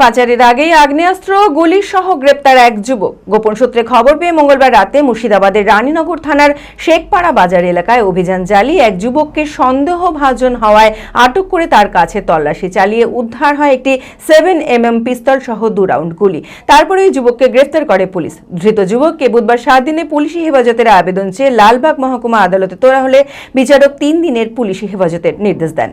পাচারের আগেই আগ্নেয়াস্ত্র গুলি সহ গ্রেপ্তার এক যুবক। গোপন সূত্রে খবর পেয়ে মঙ্গলবার রাতে মুর্শিদাবাদের রানীনগর থানার শেখপাড়া বাজার এলাকায় অভিযান চালিয়ে এক যুবককে সন্দেহভাজন হওয়ায় আটক করে তার কাছে তল্লাশি চালিয়ে উদ্ধার হয় একটি সেভেন এমএম পিস্তল সহ দু রাউন্ড গুলি। তারপরে ওই যুবককে গ্রেফতার করে পুলিশ। ধৃত যুবককে বুধবার সাত দিনে পুলিশি হেফাজতের আবেদন চেয়ে লালবাগ মহকুমা আদালতে তোলা হলে বিচারক তিন দিনের পুলিশি হেফাজতের নির্দেশ দেন।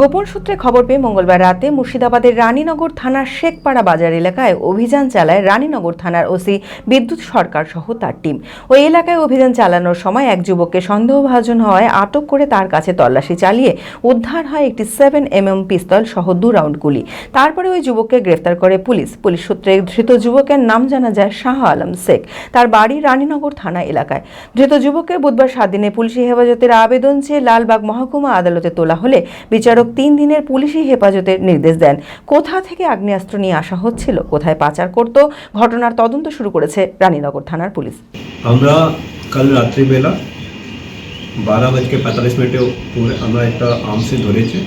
গোপন সূত্রে খবর পেয়ে মঙ্গলবার রাতে মুর্শিদাবাদের রানীনগর থানার শেখপাড়া বাজার এলাকায় অভিযান চালায় রানীনগর থানার ওসি বিদ্যুৎ সরকার সহ তার টিম। ওই এলাকায় অভিযান চালানোর সময় এক যুবককে সন্দেহভাজন হওয়ায় আটক করে তার কাছে তল্লাশি চালিয়ে উদ্ধার হয় একটি সেভেন এমএম পিস্তল সহ দু রাউন্ড গুলি। তারপরে ওই যুবককে গ্রেফতার করে পুলিশ। পুলিশ সূত্রে ধৃত যুবকের নাম জানা যায় শাহ আলম শেখ। তার বাড়ি রানীনগর থানা এলাকায়। ধৃত যুবককে বুধবার সাত দিনে পুলিশি হেফাজতের আবেদন চেয়ে লালবাগ মহকুমা আদালতে তোলা হলে বিচারক তিন দিনের পুলিশি হেফাজতের নির্দেশ দেন। কোথা থেকে আগ্নেয়াস্ত্র নিয়ে আসা হচ্ছিল? কোথায় পাচার করত? ঘটনার তদন্ত শুরু করেছে রানীনগর থানার পুলিশ। আমরা কাল রাত্রিবেলা বারো বাজকে পঁয়তাল্লিশ মিনিটে পুরো আমরা একটা আর্মসে ধরেছে।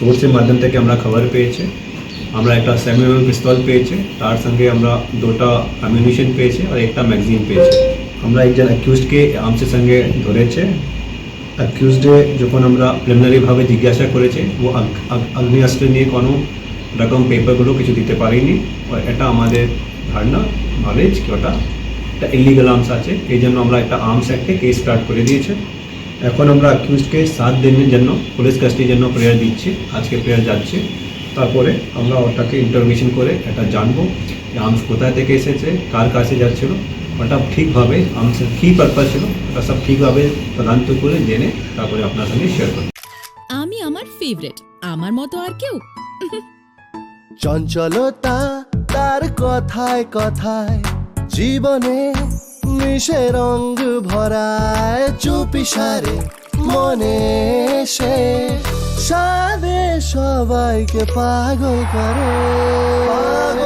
সোর্সের মাধ্যম থেকে আমরা খবর পেয়েছে। আমরা একটা সেমি পিস্তল পেয়েছে। তার সঙ্গে আমরা দুটা অ্যামিউনিশন পেয়েছে আর একটা ম্যাগজিন পেয়েছে। আমরা একজন অ্যাকিউজকে আর্মসের সঙ্গে ধরেছে। অ্যাকিউজডে যখন আমরা প্রিলিমিনারিভাবে জিজ্ঞাসা করেছে, ও আগ- আগ- আগ্নেয়াস্ত্র নিয়ে কোনো রকম পেপারগুলো কিছু দিতে পারিনি এটা আমাদের ধারণা নলেজ কি ওটা? একটা ইলিগাল আর্মস আছে, এই জন্য আমরা একটা আর্মস অ্যাক্টে কেস স্টার্ট করে দিয়েছে। এখন আমরা অ্যাকিউজকে সাত দিনের জন্য পুলিশ কাস্টডির জন্য প্রেয়ার দিচ্ছি, আজকে প্রেয়ার যাচ্ছে। তারপরে আমরা ওটাকে ইন্টারভিউশন করে এটা জানব আর্মস কোথায় থেকে এসেছে, কার কাছে যাচ্ছিল। ওটা ঠিকভাবে আর্মসের কী পারপাস ছিল ওটা সব ঠিকভাবে তদন্ত করে জেনে তারপরে আপনার সঙ্গে শেয়ার করব আমি আমার ফেভারিট আমার মতো আর কেউ চঞ্চলতা তার কথায় কথায় জীবনে মিশে রঙ ভরায় চুপি সারে মনে সে সাদে সবাইকে পাগল করে পাগল করে